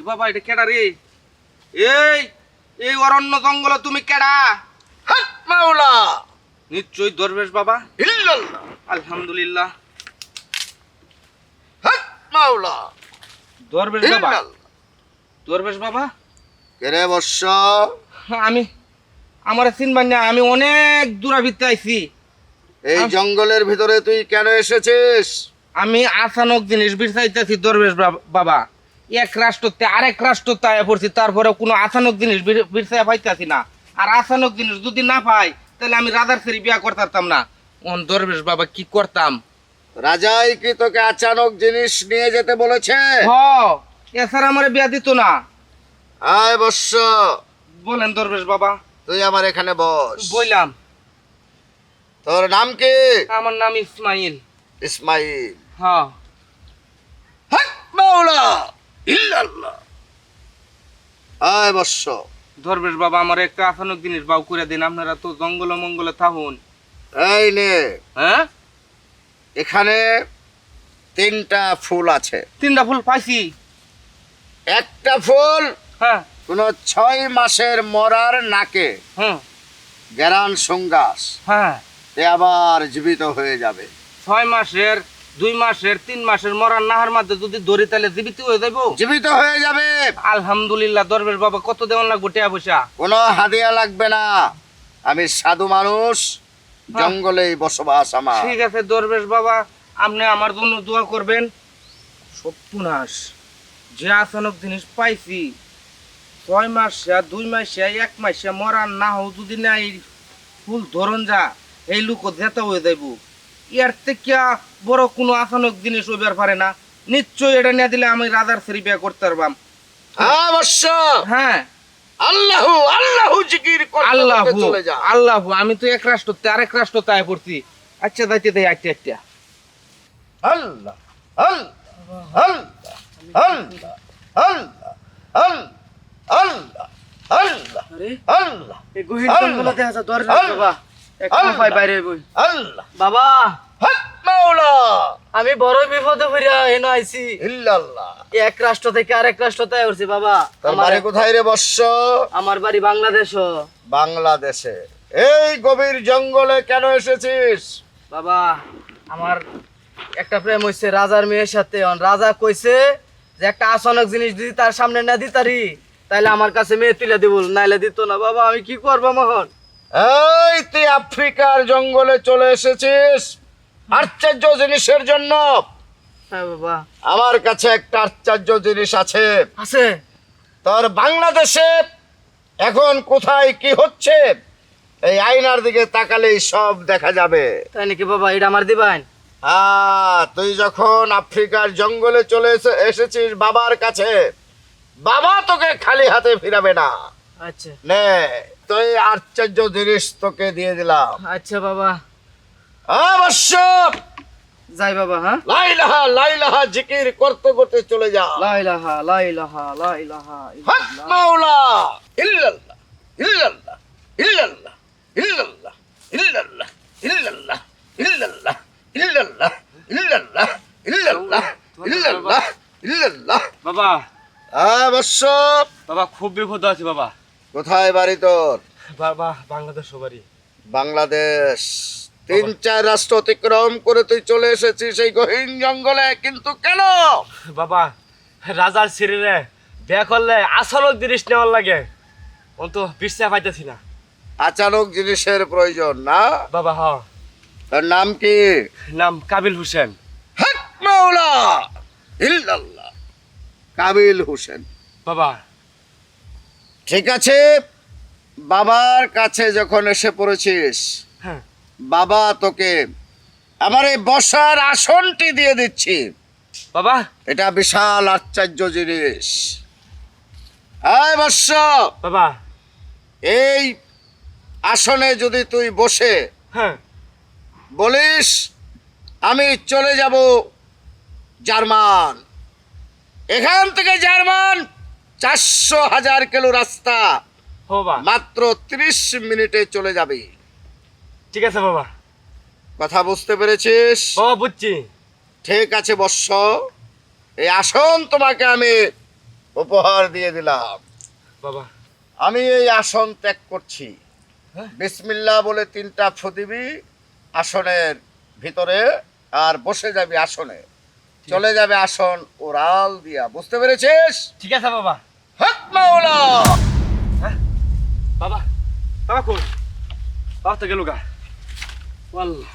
বাবা এটা কেডা রে? এই এই অরণ্য জঙ্গল তুমি কেডা? মাওলা। নিশ্চয়ই দরবেশ বাবা। ইল্লাল্লাহ। আলহামদুলিল্লাহ। হক মাওলা। দরবেশ বাবা। দরবেশ বাবা। কেরে বর্ষ আমি আমার চিনবার না আমি অনেক দূরাভিত্তে আইছি। এই জঙ্গলের ভিতরে তুই কেন এসেছিস? আমি আচানক জিনিস বিচাইতেছি দরবেশ বাবা। এক রাষ্ট্রতে আরেক রাষ্ট্রতে আয়া পড়ছি তারপরে কোনো আচানক জিনিস বিচাই পাইতেছি না। আর আচানক জিনিস যদি না পাই তাহলে আমি রাজার সেরি বিয়া করতাম না। অন দরবেশ বাবা কি করতাম? রাজাই কি তোকে আচানক জিনিস নিয়ে যেতে বলেছে? হ এছাড়া আমার বিয়া দিত না। আয় বর্ষ বলেন দরবেশ বাবা। তুই আমার এখানে বস। বললাম তোর নাম কি? আমার নাম ইসমাইল। ইসমাইল। হ্যাঁ হক মাওলা! ইল্লাল্লাহ। আয় বর্ষ দরবেশ বাবা আমার একটা আচানক জিনিস বাউ করে দিন আপনারা তো জঙ্গল মঙ্গলে থাকুন। এই নে। হ্যাঁ? এখানে তিনটা ফুল আছে। তিনটা ফুল পাইছি। একটা ফুল হ্যাঁ। কোনো ছয় মাসের মরার নাকে হ্যাঁ গেরান সঙ্গাস। হ্যাঁ। এ আবার জীবিত হয়ে যাবে। ছয় মাসের দুই মাসের তিন মাসের মরার নাহার মধ্যে যদি ধরি তাহলে জীবিত হয়ে যাইব? জীবিত হয়ে যাবে। আলহামদুলিল্লাহ দরবেশ বাবা কত দেওয়ান লাগবো টিয়া পয়সা? কোনো হাদিয়া লাগবে না। আমি সাধু মানুষ জঙ্গলেই বসবাস আমার। ঠিক আছে দরবেশ বাবা আপনি আমার জন্য দোয়া করবেন। সপ্পুনাশ যে আচানক জিনিস পাইছি ছয় মাসে দুই মাসে এক মাসে মরার না হোক যদি না এই ফুল ধরন যা এই লোক যেতে হয়ে যাইব। ইয়ার থেকে বড় কোনো আচানক জিনিস হইবার পারে না। নিশ্চয়ই এটা নিয়ে দিলে আমি রাজার সেরি বিয়া করতে পারবাম। অবশ্য। হ্যাঁ। আল্লাহ আল্লাহ জিকির করতে আল্লাহ আমি তো এক রাষ্ট্রতে আরেক রাষ্ট্রতে আয় পড়ছি। আচ্ছা যাইতে দেয় আচ্ছা আচ্ছা আল্লাহ আল্লাহ আল্লাহ আল্লাহ আল্লাহ আল্লাহ আল্লাহ আল্লাহ আল্লাহ এই গহীন। জঙ্গলতে আছে দরজা বাবা বাইরে আল্লাহ। বাবা। মাওলা। আমি বড় বিপদে পড়িয়া এনে আইছি। ইল্লাল্লাহ। এক রাষ্ট্র থেকে আরেক রাষ্ট্রতে উঠছি বাবা। আমার কোথায় রে বর্ষ আমার বাড়ি বাংলাদেশ। বাংলাদেশে। এই গভীর জঙ্গলে কেন এসেছিস? বাবা আমার একটা প্রেম হইছে রাজার মেয়ের সাথে। রাজা কইছে যে একটা আসনক জিনিস যদি তার সামনে না দিতারি তাইলে আমার কাছে মেয়ে তুলে দিব নাইলে দিত না। বাবা আমি কি করব মহন? এই তুই আফ্রিকার জঙ্গলে চলে এসেছিস? আশ্চর্য জিনিসের জন্য। হ্যাঁ বাবা। আমার কাছে একটা আশ্চর্য জিনিস আছে। আছে? তোর বাংলাদেশে এখন কোথায় কি হচ্ছে? এই আয়নার দিকে তাকালেই সব দেখা যাবে। তাই নাকি বাবা? এটা আমার দিবান। তুই যখন আফ্রিকার জঙ্গলে চলে এসে- এসেছিস বাবার কাছে বাবা তোকে খালি হাতে ফিরাবে না। আচ্ছা। নে। তুই আশ্চর্য জিনিস তোকে দিয়ে দিলাম আচ্ছা বাবা অবশ্য যাই বাবা হ্যাঁ লাইলাহা লাইলাহা জিকির করতে করতে চলে যা লাইলাহা লাইলাহা লাইলাহা হক মাওলা ইল্লাল্লাহ ইল্লাল্লাহ ইল্লাল্লাহ ইল্লাল্লাহ ইল্লাল্লাহ ইল্লাল্লাহ ইল্লাল্লাহ ইল্লাল্লাহ ইল্লাল্লাহ ইল্লাল্লাহ ইল্লাল্লাহ ইল্লাল্লাহ বাবা অবশ্য বাবা খুব বিপদ আছে বাবা কোথায় বাড়ি তোর? বাবা বাংলাদেশ বাড়ি বাংলাদেশ। তিন চার রাষ্ট্র অতিক্রম করে তুই চলে এসেছিস এই গহীন জঙ্গলে কিন্তু কেন? বাবা রাজার শরীরে বিয়া করলে আসল জিনিস নেওয়ার লাগে। ও তো বিশ্বাস পাইতেছি না। আচানক জিনিসের প্রয়োজন না? বাবা হ তার নাম কি? নাম কাবিল হোসেন। হক মাওলা! ইল্লাল্লাহ। কাবিল হোসেন। বাবা ঠিক আছে? বাবার কাছে যখন এসে পড়েছিস হ্যাঁ। বাবা তোকে আমার এই বসার আসনটি দিয়ে দিচ্ছি। বাবা? এটা বিশাল আশ্চর্য জিনিস। আয় বাবা। এই আসনে যদি তুই বসে হ্যাঁ। বলিস আমি চলে যাব জার্মান। এখান থেকে জার্মান চারশো হাজার কিলো রাস্তা। মাত্র ত্রিশ মিনিটে চলে যাবে। ঠিক আছে বাবা কথা বুঝতে পেরেছিস? বুঝছি। ঠিক আছে বৎস এই আসন তোমাকে আমি উপহার দিয়ে দিলাম। বাবা। আমি এই আসন ত্যাগ করছি। হ্যাঁ? বিসমিল্লাহ বলে তিনটা ফুদিবি আসনের ভিতরে আর বসে যাবি আসনে। চলে যাবে আসন ওরাল দিয়া। বুঝতে পেরেছিস? ঠিক আছে বাবা। মাওলা বাবা বাবা কই? বাবা তো গেল গা। আল্লাহ